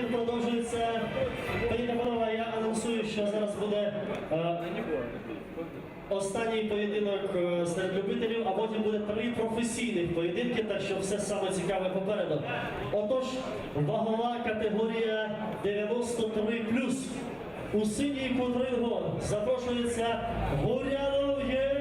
потім продовжується. Пані та панове, я анонсую, що зараз буде е, останній поєдинок серед любителів, а потім буде три професійних поєдинки, так що все саме цікаве попереду. Отож, вагова категорія 93 У синій квадриго запрошується Гурянов Євген!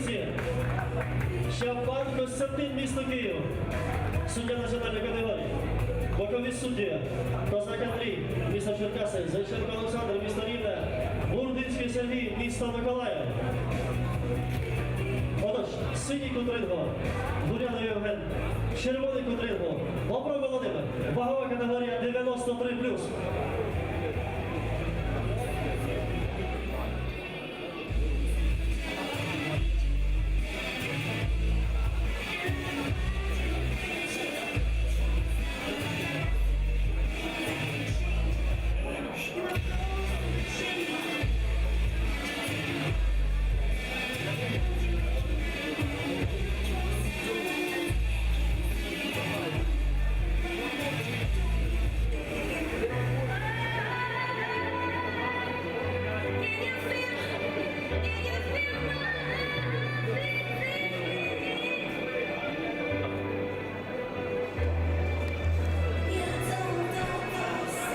Уринці Щапан Костянтин, місто Київ. Суддя національної категорії. Бокові судді. Козак Андрій, місто Черкаси. Зайченко Олександр, місто Рівне. Бурдинський Сергій, місто Миколаїв. Отож, синій кутринго, Бурянов Євген, червоний кутринго, Бобров Володимир, вагова категорія 93+.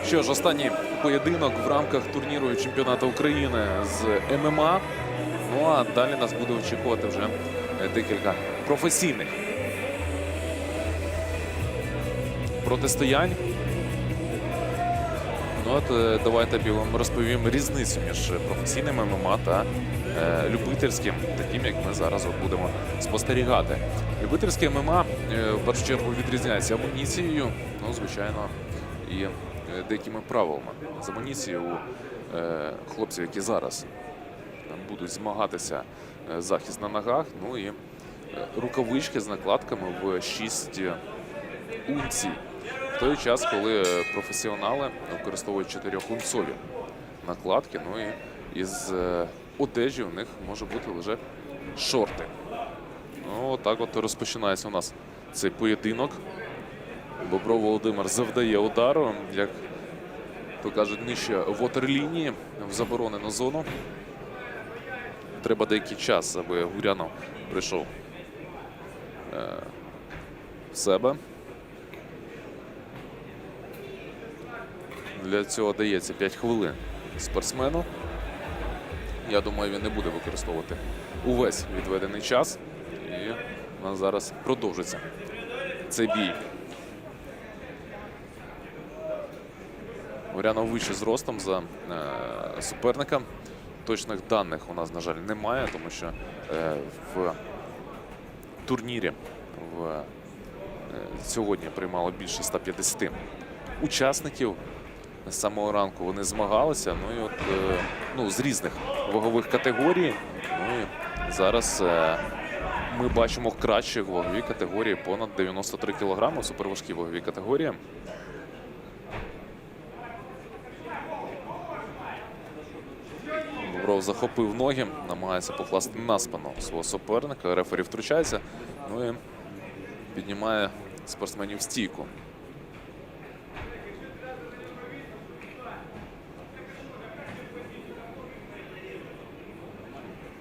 Що ж, останній поєдинок в рамках турніру чемпіонату України з ММА. Ну а далі нас буде очікувати вже е, декілька професійних протистоянь. Ну от е, давайте я розповім різницю між професійним ММА та е, любительським, таким як ми зараз от будемо спостерігати. Любительське ММА е, в першу чергу відрізняється амуніцією, ну звичайно, і деякими правилами. З амуніцією у е, хлопців, які зараз е, будуть змагатися е, захист на ногах, ну і е, рукавички з накладками в 6 унцій. В той час, коли е, професіонали використовують 4-унцові накладки, ну і із е, одежі у них може бути лише шорти. Ну, так от розпочинається у нас цей поєдинок. Бобров Володимир завдає удару, як то кажуть, нижче ватерлінії в заборонену зону. Треба деякий час, аби Гурянов прийшов е, в себе. Для цього дається 5 хвилин спортсмену. Я думаю, він не буде використовувати увесь відведений час. І у нас зараз продовжиться цей бій. Урянов вище зростом за е, суперника. Точних даних у нас, на жаль, немає, тому що е, в турнірі в, е, сьогодні приймало більше 150 учасників. З самого ранку вони змагалися. Ну і от ну, з різних вагових категорій. Ну і зараз ми бачимо кращі вагові категорії понад 93 кг, суперважкі вагові категорії. Бобров захопив ноги, намагається покласти на спину свого суперника. Рефері втручається. Ну і піднімає спортсменів стійку.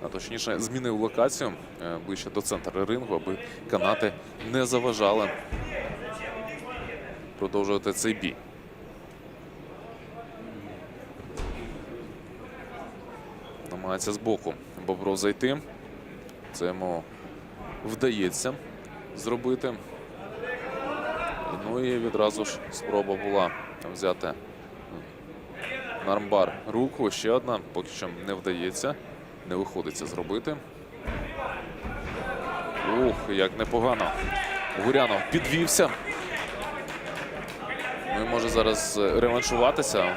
а точніше змінив локацію е, ближче до центру рингу, аби канати не заважали продовжувати цей бій. Намагається збоку Бобров зайти. Це йому вдається зробити. Ну і відразу ж спроба була взяти на армбар руку. Ще одна, поки що не вдається. Не виходить це зробити. Ух, як непогано Гурянов підвівся. Ну і може зараз е, реваншуватися.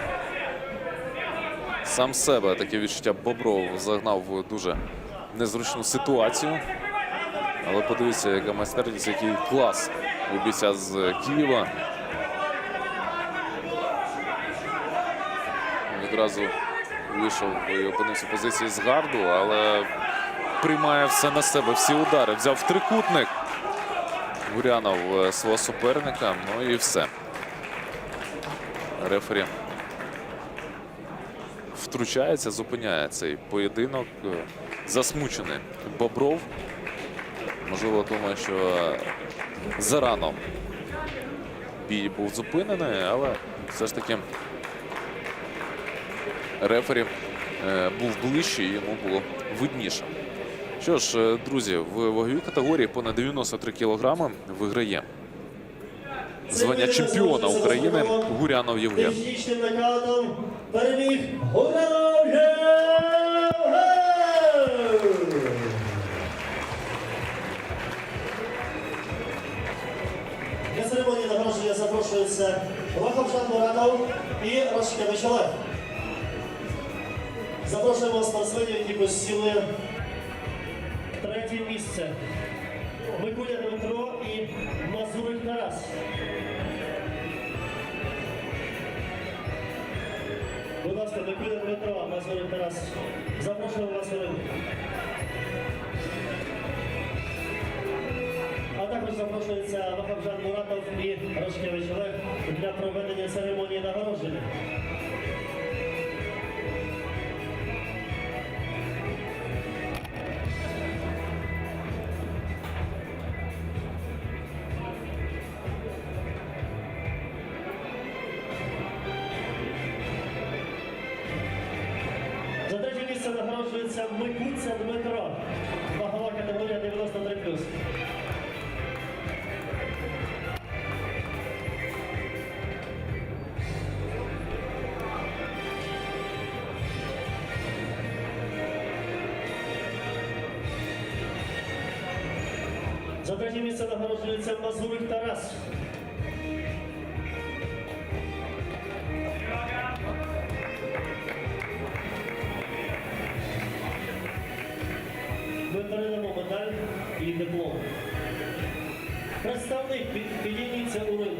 Сам себе таке відчуття Бобров загнав в дуже незручну ситуацію. Але подивіться, яка майстерність, який клас у бійця з Києва. Відразу вийшов і опинився в позиції з гарду, але приймає все на себе, всі удари. Взяв трикутник. Гурянов е, свого суперника. Ну і все. Рефері втручається, зупиняє цей поєдинок. Е, Засмучений Бобров. Можливо, думає, що зарано бій був зупинений, але все ж таки рефері е, був ближче і йому було видніше. Що ж, е, друзі, в ваговій категорії понад 93 кілограми виграє звання чемпіона України Гурянов Євген. Запрошується Ваховшан Муратов і Рашкевич Олег. Запрошуємо спортсменів, які посіли третє місце. Микуля Дмитро і Мазурик Тарас. Будь ласка, Микуля Дмитро, Мазурик Тарас. Запрошуємо вас на ринок. А також запрошується Вахабжан Муратов і Рошкевич Олег для проведення церемонії нагородження. Місце нагороджується Микуця Дмитро. Вагова категорія 93+. За третє місце нагороджується Мазурик Тарас. Ми передамо медаль і диплом. Представник, під- підійміться у ринг.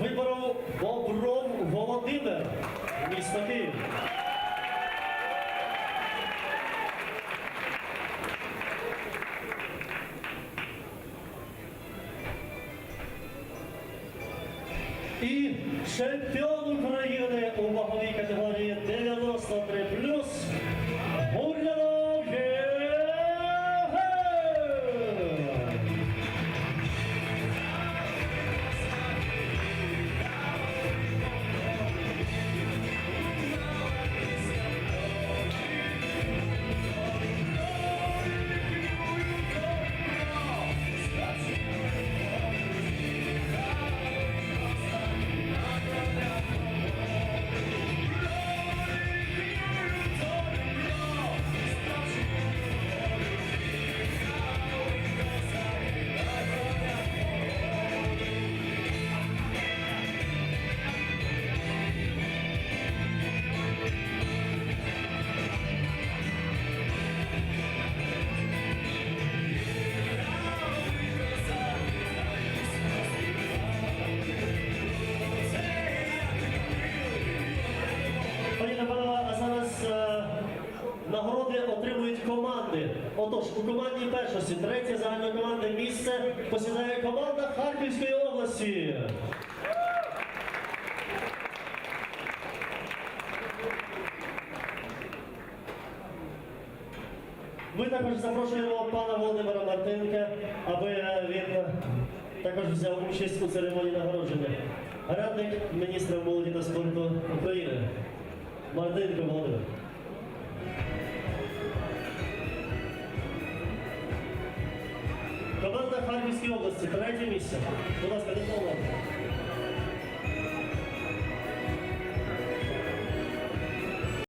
Виборов Бобров Володимир, місто Київ. І чемпіон України у ваговій категорії Отож, у командній першості третє загальнокомандне місце посідає команда Харківської області. Ми також запрошуємо пана Володимира Мартинка, аби е, він е, також взяв участь у церемонії нагородження. Радник міністра молоді та спорту України. Мартинко Володимир. Команда Харківської області, третє місце. Будь ласка, диплом.